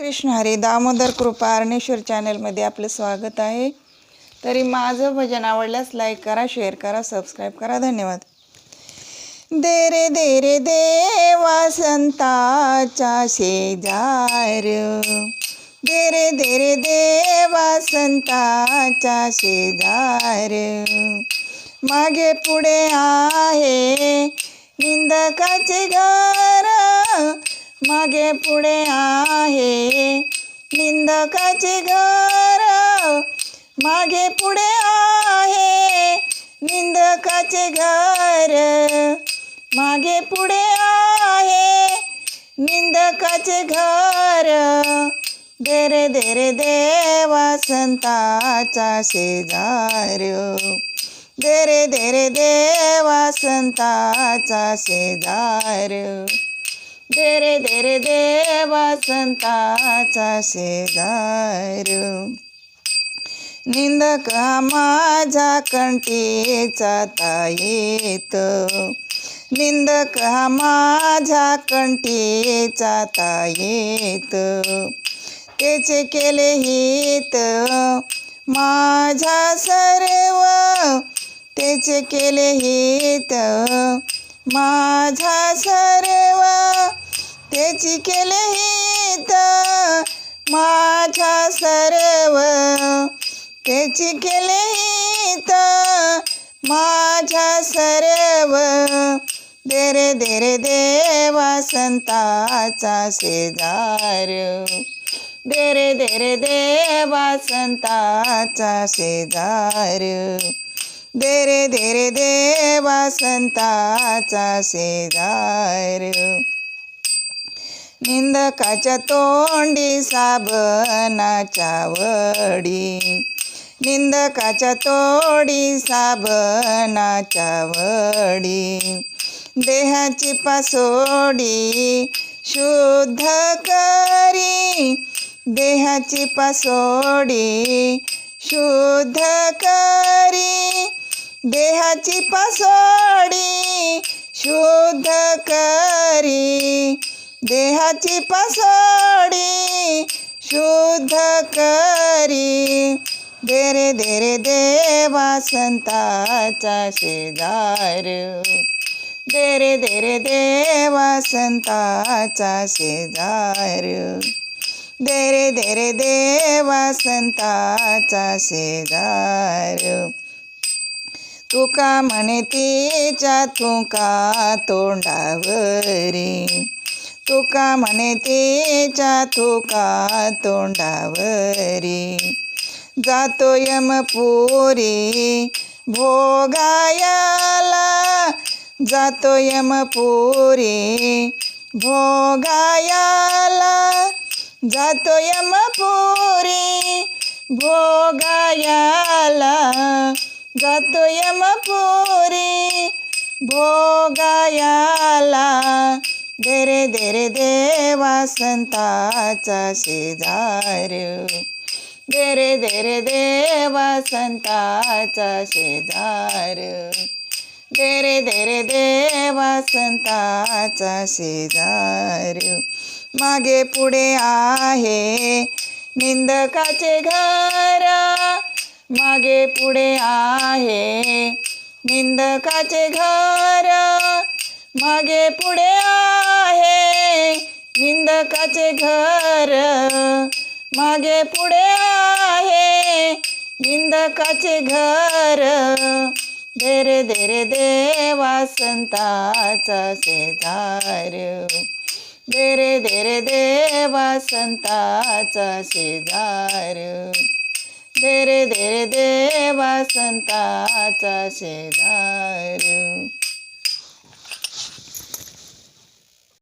कृष्ण हरी. दामोदर कृपा अर्णेश्वर चॅनलमध्ये आपलं स्वागत आहे. तरी माझं भजन आवडल्यास लाईक करा शेअर करा सबस्क्राईब करा. धन्यवाद. दे रे दे रे देवा संताच्या शेजार. दे रे दे रे देवा संताच्या शेजार. मागे पुढे आहे निंदकाचे घर. मागे पुढे आहे. निंदकाचे घर मागे पुढे आहे. निंदकाचे घर मागे पुढे आहे. निंदकाचे घर देरे देरे देवा संताचा शेजार. देरे देरे देवा संताचा शेजार. देरे देरे देवा संताचा शेजार. निंदक हा माझा कंटीचा ताईत निंदक हा माझा कंटीचा ताईत त्याचे केले हित माझा सर्व. त्याचे केले हित माझा सर्व. त्याची केले हित माझ्या सर्व. त्याची केले हित माझ्या सर्व. देरे देरे देवा संताचा शेजार. देरे देरे देवा संताचा शेजार. देरे देरे देवा संताचा शेजार. निंदकाच्या तोंडी साबणाच्या वडी. निंदकाच्या तोडी साबणाच्या वडी. देहाची पासोडी शुद्ध करी. देहाची पासोडी शुद्ध करी. देहाची पासोडी शुद्ध करी. देहाची पासोडी शुद्ध करी. देरे देरे देवा संताचा शेजार. देरे देरे देवा संताचा शेजार. देरे देरे देवा संताचा शेजार. तुका म्हणे तिच्या तुका तोंडावरी. तुका म्हणे तेच्या तुका तोंडावरी. जातो यमपुरी भोगायाला. जातो यमपुरी भोगायाला. जातो यमपुरी भोगायाला. जातो यमपुरी भोगायाला. देरे देरे देवा संताचा शेजार. देरे देरे देवा संताचा शेजार. देरे देरे देवा संताचा शेजार. मागे पुढे आहे निंदकाचे घर. मागे पुढे आहे निंदकाचे घर. मागे पुढे आहे निंदकाचे घर मागे पुढे आहे. निंदकाचे घर धेरे धेरे देवा संताचा शेजार. देरे धेरे देवा संताचा शेजार. देरे धेरे देवा संताचा शेजार.